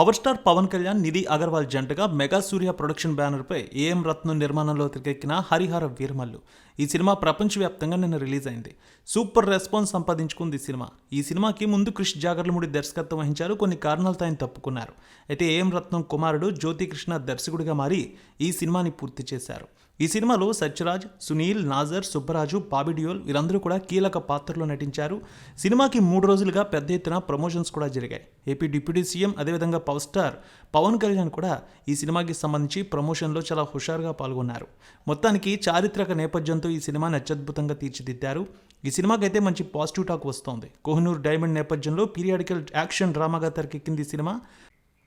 Power star Pawan Kalyan Nidhi Agarwal జంటగా mega Surya production బ్యానర్పై AM Ratnam నిర్మాణంలో తెరకెక్కిన హరిహర వీరమల్లు. ఈ సినిమా ప్రపంచవ్యాప్తంగా నిన్న రిలీజ్ అయింది. సూపర్ రెస్పాన్స్ సంపాదించుకుంది ఈ సినిమా. ఈ సినిమాకి ముందు క్రిష్ జాగర్లముడి దర్శకత్వం వహించారు. కొన్ని కారణాలతో ఆయన తప్పుకున్నారు. అయితే ఏఎం రత్నం కుమారుడు జ్యోతి కృష్ణ దర్శకుడిగా మారి ఈ సినిమాని పూర్తి చేశారు. ఈ సినిమాలో సత్యరాజ్ సునీల్ నాజర్ సుబ్బరాజు బాబిడియోల్ వీరందరూ కూడా కీలక పాత్రలో నటించారు. సినిమాకి మూడు రోజులుగా పెద్ద ఎత్తున ప్రమోషన్స్ కూడా జరిగాయి. ఏపీ డిప్యూటీ సీఎం అదేవిధంగా పవర్ స్టార్ పవన్ కళ్యాణ్ కూడా ఈ సినిమాకి సంబంధించి ప్రమోషన్లో చాలా హుషారుగా పాల్గొన్నారు. మొత్తానికి చారిత్రక నేపథ్యంతో ఈ సినిమాని అత్యద్భుతంగా తీర్చిదిద్దారు. ఈ సినిమాకైతే మంచి పాజిటివ్ టాక్ వస్తోంది. కోహినూర్ డైమండ్ నేపథ్యంలో పీరియాడికల్ యాక్షన్ డ్రామాగా తెరకెక్కింది ఈ సినిమా.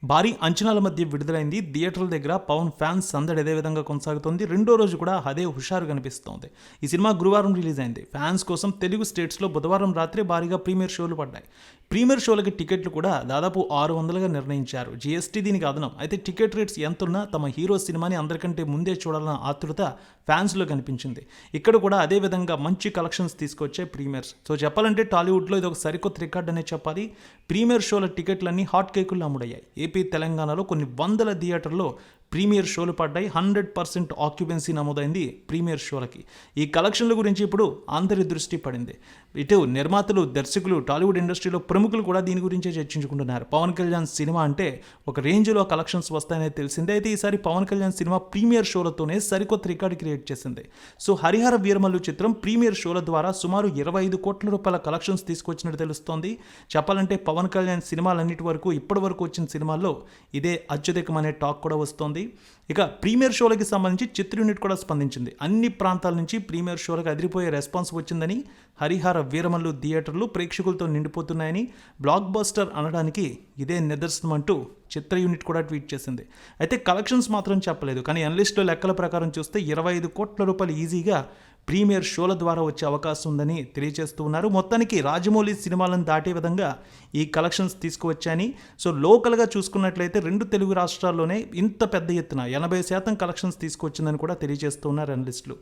భారీ అంచనాల మధ్య విడుదలైంది. థియేటర్ల దగ్గర పవన్ ఫ్యాన్స్ సందడి అదే విధంగా కొనసాగుతోంది. రెండో రోజు కూడా అదే హుషారు కనిపిస్తోంది. ఈ సినిమా గురువారం రిలీజ్ అయింది. ఫ్యాన్స్ కోసం తెలుగు స్టేట్స్లో బుధవారం రాత్రి భారీగా ప్రీమియర్ షోలు పడ్డాయి. ప్రీమియర్ షోలకి టికెట్లు కూడా దాదాపు ఆరు వందలుగా నిర్ణయించారు. జీఎస్టీ దీనికి అదనం. అయితే టికెట్ రేట్స్ ఎంతున్నా తమ హీరో సినిమాని అందరికంటే ముందే చూడాలన్న ఆతృత ఫ్యాన్స్లో కనిపించింది. ఇక్కడ కూడా అదే విధంగా మంచి కలెక్షన్స్ తీసుకొచ్చే ప్రీమియర్స్. సో చెప్పాలంటే టాలీవుడ్లో ఇది ఒక సరికొత్త రికార్డ్ అనే చెప్పాలి. ప్రీమియర్ షోల టికెట్లన్నీ హాట్ కేకుల్లో అమ్ముడయ్యాయి. ఏపీ తెలంగాణలో కొన్ని వందల థియేటర్లో ప్రీమియర్ షోలు పడ్డాయి. హండ్రెడ్ పర్సెంట్ ఆక్యుపెన్సీ నమోదైంది ప్రీమియర్ షోలకి. ఈ కలెక్షన్ల గురించి ఇప్పుడు అందరి దృష్టి పడింది. ఇటు నిర్మాతలు దర్శకులు టాలీవుడ్ ఇండస్ట్రీలో ప్రముఖులు కూడా దీని గురించే చర్చించుకుంటున్నారు. పవన్ కళ్యాణ్ సినిమా అంటే ఒక రేంజ్లో కలెక్షన్స్ వస్తాయనేది తెలిసిందే. అయితే ఈసారి పవన్ కళ్యాణ్ సినిమా ప్రీమియర్ షోలతోనే సరికొత్త రికార్డు క్రియేట్ చేసింది. సో హరిహర వీరమల్లు చిత్రం ప్రీమియర్ షోల ద్వారా సుమారు ఇరవై ఐదు కోట్ల రూపాయల కలెక్షన్స్ తీసుకొచ్చినట్టు తెలుస్తోంది. చెప్పాలంటే పవన్ కళ్యాణ్ సినిమాలన్నిటి వరకు ఇప్పటి వరకు వచ్చిన సినిమాల్లో ఇదే అత్యధికమనే టాక్ కూడా వస్తోంది. ఇక ప్రీమియర్ షోలకి సంబంధించి చిత్ర యూనిట్ కూడా స్పందించింది. అన్ని ప్రాంతాల నుంచి ప్రీమియర్ షోలకు అదిరిపోయే రెస్పాన్స్ వచ్చిందని హరిహర వీరమల్లు థియేటర్లు ప్రేక్షకులతో నిండిపోతున్నాయని బ్లాక్ బస్టర్ అనడానికి ఇదే నిదర్శనం అంటూ చిత్ర యూనిట్ కూడా ట్వీట్ చేసింది. అయితే కలెక్షన్స్ మాత్రం చెప్పలేదు. కానీ అనలిస్టుల లెక్కల ప్రకారం చూస్తే ఇరవై ఐదు కోట్ల రూపాయలు ఈజీగా ప్రీమియర్ షోల ద్వారా వచ్చే అవకాశం ఉందని తెలియజేస్తూ ఉన్నారు. మొత్తానికి రాజమౌళి సినిమాలను దాటే విధంగా ఈ కలెక్షన్స్ తీసుకువచ్చాయని. సో లోకల్గా చూసుకున్నట్లయితే రెండు తెలుగు రాష్ట్రాల్లోనే ఇంత పెద్ద ఎత్తున ఎనభై శాతం కలెక్షన్స్ తీసుకొచ్చిందని కూడా తెలియజేస్తూ ఉన్నారు అనలిస్టులు.